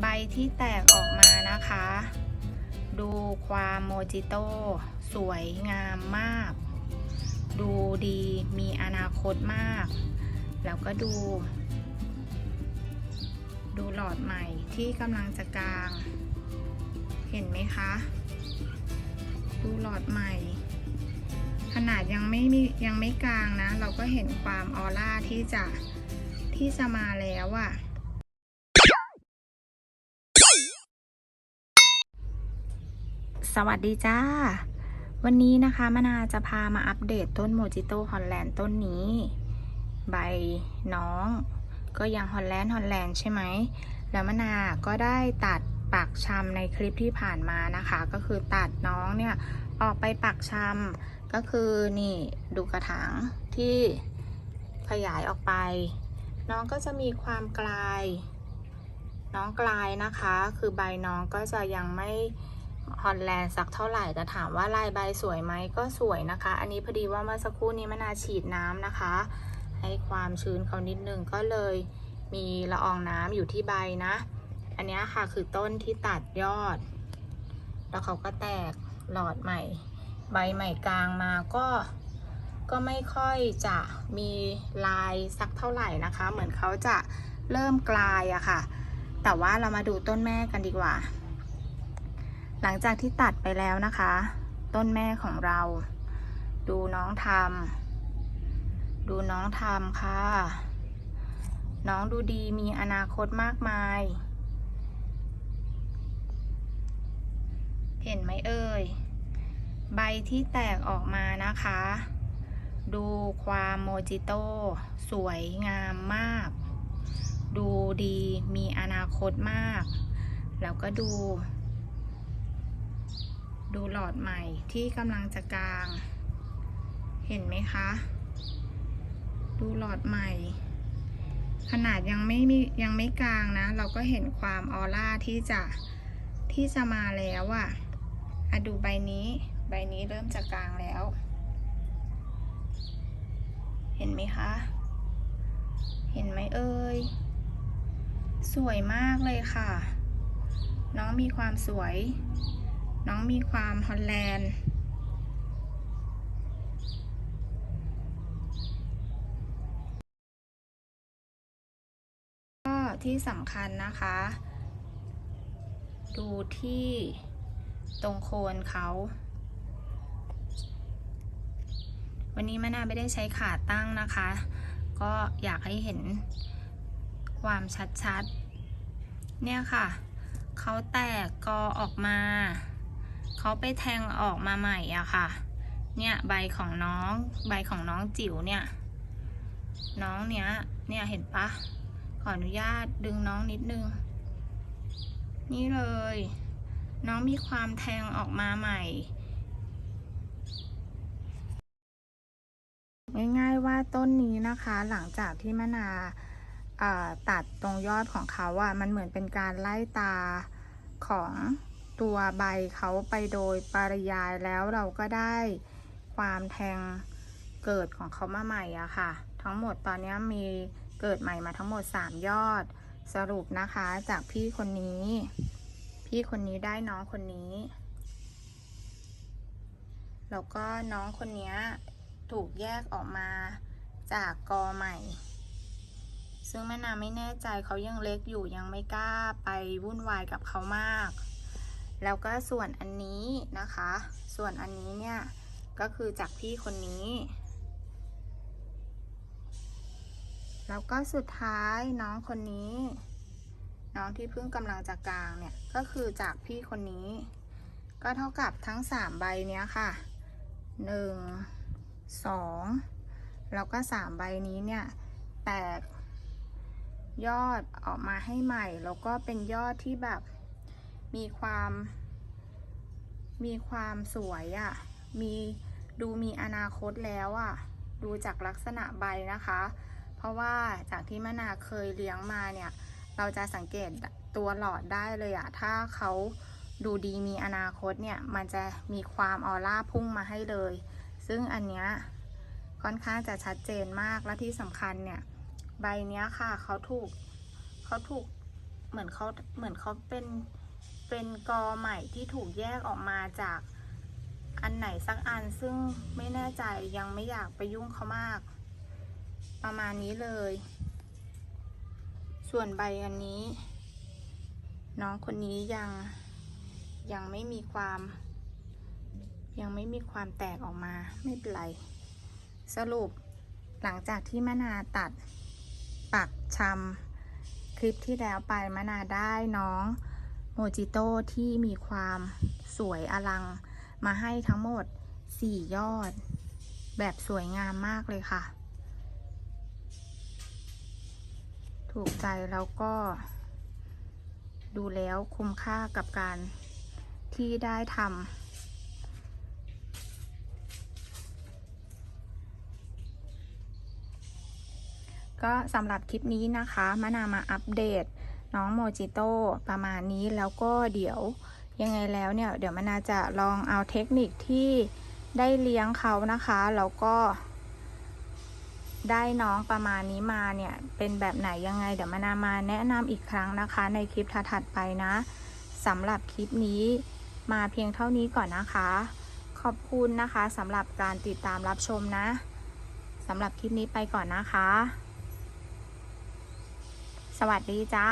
ใบที่แตกออกมานะคะ ดูความโมจิโต้สวยงามมาก ดูดีมีอนาคตมาก แล้วก็ดู ดูหลอดใหม่ที่กำลังจะกลาง เห็นไหมคะ ดูหลอดใหม่ ขนาดยังไม่มียังไม่กลางนะ เราก็เห็นความออร่าที่จะที่จะมาแล้วอะ่ะ สวัสดีจ้า วันนี้นะคะมนาจะพามาอัปเดตต้นโมจิโต้ฮอลแลนด์ต้นนี้ ใบน้อง ก็ยังฮอลแลนด์ฮอลแลนด์ใช่ไหม แล้วมนาก็ได้ตัดปักชำในคลิปที่ผ่านมานะคะ ก็คือตัดน้องเนี่ย ออกไปปักชำก็คือนี่ดูกระถางที่ขยายออกไป น้องก็จะมีความกลาย น้องกลายนะคะ คือใบน้องก็จะยังไม่ ฮอลแลนด์สักเท่าไหร่แต่ถามว่าลายใบสวยไหมก็สวยนะคะ อันนี้พอดีว่าเมื่อสักครู่นี้มะนาฉีดน้ำนะคะ ให้ความชื้นเขานิดนึงก็เลยมีละอองน้ำอยู่ที่ใบนะ อันนี้ค่ะคือต้นที่ตัดยอด แล้วเขาก็แตกหลอดใหม่ ใบใหม่กลางมาก็ก็ไม่ค่อยจะมีลายสักเท่าไหร่นะคะ เหมือนเขาจะเริ่มกลายอะค่ะ แต่ว่าเรามาดูต้นแม่กันดีกว่า หลังจากที่ตัดไปแล้วนะคะ ต้นแม่ของเรา ดูน้องทำดูน้องทำค่ะ น้องดูดีมีอนาคตมากมาย เห็นไหมเอ่ย ใบที่แตกออกมานะคะ ดูความโมจิโต้สวยงามมาก ดูดีมีอนาคตมาก แล้วก็ดู ดูหลอดใหม่ที่กำลังจะกลาง เห็นไหมคะ ดูหลอดใหม่ ขนาดยังไม่มียังไม่กลางนะ เราก็เห็นความออร่าที่จะที่จะมาแล้วอะ่ะอะดูใบนี้ ใบนี้เริ่มจะกลางแล้ว เห็นไหมคะ เห็นไหมเอ่ย สวยมากเลยค่ะ น้องมีความสวย น้องมีความฮอลแลนด์ ก็ที่สำคัญนะคะ ดูที่ตรงโคนเขา วันนี้มะนาวไม่ได้ใช้ขาตั้งนะคะ ก็อยากให้เห็นความชัดๆ เนี่ยค่ะ เขาแตกกอออกมา เขาไปแทงออกมาใหม่อะค่ะ เนี่ยใบของน้องใบของน้องจิ๋วเนี่ย น้องเนี้ยเนี่ยเห็นปะขออนุญาตดึงน้องนิดนึง นี่เลย น้องมีความแทงออกมาใหม่ ง่ายๆว่าต้นนี้นะคะหลังจากที่มะนาาตัดตรงยอดของเขาอะ่ะมันเหมือนเป็นการไล่ตาของ ตัวใบเขาไปโดยปริยายแล้วเราก็ได้ความแทงเกิดของเขามาใหม่อะค่ะ ทั้งหมดตอนนี้มีเกิดใหม่มาทั้งหมด 3 ยอด สรุปนะคะจากพี่คนนี้ พี่คนนี้ได้น้องคนนี้ แล้วก็น้องคนนี้ถูกแยกออกมาจากกอใหม่ ซึ่งแม่นาไม่แน่ใจเขายังเล็กอยู่ยังไม่กล้าไปวุ่นวายกับเขามาก แล้วก็ส่วนอันนี้นะคะ ส่วนอันนี้เนี่ย ก็คือจากพี่คนนี้ แล้วก็สุดท้ายน้องคนนี้ น้องที่เพิ่งกำลังจะกลางเนี่ย ก็คือจากพี่คนนี้ ก็เท่ากับทั้งสามใบเนี้ยค่ะหนึ่งสองแล้วก็สามใบนี้เนี่ย แตกยอดออกมาให้ใหม่ แล้วก็เป็นยอดที่แบบ มีความ มีความสวยอะ่ะ มีดูมีอนาคตแล้วอะ่ะ ดูจากลักษณะใบนะคะ เพราะว่าจากที่มะนาเคยเลี้ยงมาเนี่ย เราจะสังเกตตัวหลอดได้เลยอะถ้าเขาดูดีมีอนาคตเนี่ย มันจะมีความออร่าพุ่งมาให้เลย ซึ่งอันเนี้ยค่อนข้างจะชัดเจนมากและที่สำคัญเนี่ย ใบเนี้ยค่ะเขาถูกเขาถูกเหมือนเขาเหมือนเขาเป็น เป็นกอใหม่ที่ถูกแยกออกมาจากอันไหนสักอันซึ่งไม่แน่ใจยังไม่อยากไปยุ่งเขามาก ประมาณนี้เลย ส่วนใบอันนี้ น้องคนนี้ยังยังไม่มีความ ยังไม่มีความแตกออกมาไม่เป็นไร สรุปหลังจากที่มะนาตัดปักชำคลิปที่แล้วไปมะนาได้น้อง โมจิโต้ที่มีความสวยอลังมาให้ทั้งหมด 4 ยอด แบบสวยงามมากเลยค่ะ ถูกใจแล้วก็ ดูแล้วคุ้มค่ากับการที่ได้ทำก็สำหรับคลิปนี้นะคะ มะนามาอัปเดต น้องโมจิโต้ประมาณนี้แล้วก็เดี๋ยวยังไงแล้วเนี่ย เดี๋ยวมะนาจะลองเอาเทคนิคที่ได้เลี้ยงเขานะคะแล้วก็ ได้น้องประมาณนี้มาเนี่ย เป็นแบบไหนยังไง เดี๋ยวมะนามาแนะนำอีกครั้งนะคะ ในคลิปถัดไปนะสำหรับคลิปนี้มาเพียงเท่านี้ก่อนนะคะ ขอบคุณนะคะสำหรับการติดตามรับชมนะสำหรับคลิปนี้ไปก่อนนะคะ สวัสดีจ้า